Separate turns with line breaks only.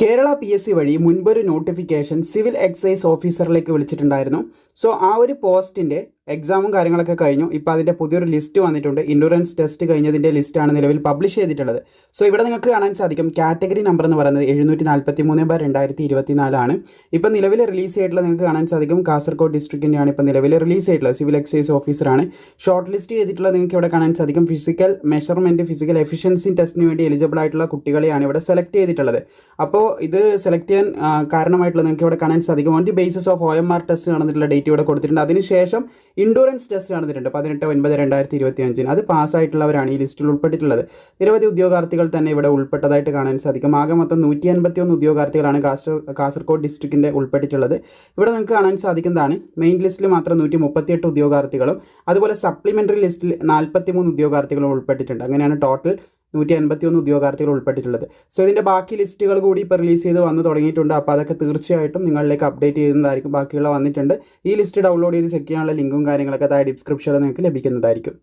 Kerala P S C വഴി മുൻപൊരു notification civil excise ഓഫീസറിലേക്ക് വിളിച്ചിട്ടുണ്ടായിരുന്നു. സോ ആ ഒരു പോസ്റ്റിന്റെ എക്സാമും കാര്യങ്ങളൊക്കെ കഴിഞ്ഞു. ഇപ്പോൾ അതിന്റെ പുതിയൊരു ലിസ്റ്റ് വന്നിട്ടുണ്ട്. ഇൻഡുറൻസ് ടെസ്റ്റ് കഴിഞ്ഞതിന്റെ ലിസ്റ്റാണ് നിലവിൽ പബ്ലിഷ് ചെയ്തിട്ടുള്ളത്. സോ ഇവിടെ നിങ്ങൾക്ക് കാണാൻ സാധിക്കും. കാറ്റഗറി നമ്പർ എന്ന് പറയുന്നത് എഴുന്നൂറ്റി നാൽപ്പത്തി മൂന്ന് ബാർ രണ്ടായിരത്തി ഇരുപത്തി നാലാണ് ഇപ്പോൾ നിലവിൽ റിലീസ് ചെയ്തിട്ടുള്ള നിങ്ങൾക്ക് കാണാൻ സാധിക്കും. കാസർഗോഡ് ഡിസ്ട്രിക്റ്റിന്റെയാണ് ഇപ്പോൾ നിലവിൽ റിലീസ് ചെയ്തിട്ടുള്ളത്. സിവിൽ എക്സൈസ് ഓഫീസറാണ് ഷോർട്ട് ലിസ്റ്റ് ചെയ്തിട്ടുള്ള നിങ്ങൾക്ക് ഇവിടെ കാണാൻ സാധിക്കും. ഫിസിക്കൽ മെഷർമെന്റ് ഫിസിക്കൽ എഫിഷ്യൻസി ടെസ്റ്റിന് വേണ്ടി എലിജിബിൾ ആയിട്ടുള്ള കുട്ടികളെയാണ് ഇവിടെ സെലക്ട് ചെയ്തിട്ടുള്ളത്. അപ്പോൾ ഇത് സെലക്ട് ചെയ്യാൻ കാരണമായിട്ടുള്ള നിങ്ങൾക്ക് ഇവിടെ കാണാൻ സാധിക്കും. On the basis of O M R test നടന്നിട്ടുള്ള ഡേറ്റ് ഇവിടെ കൊടുത്തിട്ടുണ്ട്. അതിനുശേഷം ഇൻഡോറൻസ് ടെസ്റ്റ് നടന്നിട്ടുണ്ട്. പതിനെട്ട് ഒൻപത് രണ്ടായിരത്തി ഇരുപത്തി അഞ്ചിന് അത് പാസ്സായിട്ടുള്ളവരാണ് ഈ ലിസ്റ്റിൽ ഉൾപ്പെട്ടിട്ടുള്ളത്. നിരവധി ഉദ്യോഗാർത്ഥികൾ തന്നെ ഇവിടെ ഉൾപ്പെട്ടതായിട്ട് കാണാൻ സാധിക്കും. ആകെ മൊത്തം നൂറ്റി അൻപത്തി ഒന്ന് ഉദ്യോഗാർത്ഥികളാണ് കാസർ കാസർഗോഡ് ഡിസ്ട്രിക്റ്റിന്റെ ഉൾപ്പെട്ടിട്ടുള്ളത്. ഇവിടെ നിങ്ങൾക്ക് കാണാൻ സാധിക്കുന്നതാണ് മെയിൻ ലിസ്റ്റിൽ മാത്രം നൂറ്റി മുപ്പത്തിയെട്ട് ഉദ്യോഗാർത്ഥികളും അതുപോലെ സപ്ലിമെന്ററി ലിസ്റ്റിൽ നാൽപ്പത്തി മൂന്ന് ഉദ്യോഗാർത്ഥികളും ഉൾപ്പെട്ടിട്ടുണ്ട്. അങ്ങനെയാണ് ടോട്ടൽ നൂറ്റി അൻപത്തി ഒന്ന് ഉദ്യോഗാർത്ഥികൾ ഉൾപ്പെട്ടിട്ടുള്ളത്. സോ ഇതിന്റെ ബാക്കി ലിസ്റ്റുകൾ കൂടി ഇപ്പോൾ റിലീസ് ചെയ്ത് വന്ന് തുടങ്ങിയിട്ടുണ്ട്. അപ്പോൾ അതൊക്കെ തീർച്ചയായിട്ടും നിങ്ങളിലേക്ക് അപ്ഡേറ്റ് ചെയ്യുന്നതായിരിക്കും. ബാക്കിയുള്ള വന്നിട്ടുണ്ട്. ഈ ലിസ്റ്റ് ഡൗൺലോഡ് ചെയ്ത് ചെക്ക് ചെയ്യാനുള്ള ലിങ്കും കാര്യങ്ങളൊക്കെ താഴെ ഡിസ്ക്രിപ്ഷനിൽ നിങ്ങൾക്ക് ലഭിക്കുന്നതായിരിക്കും.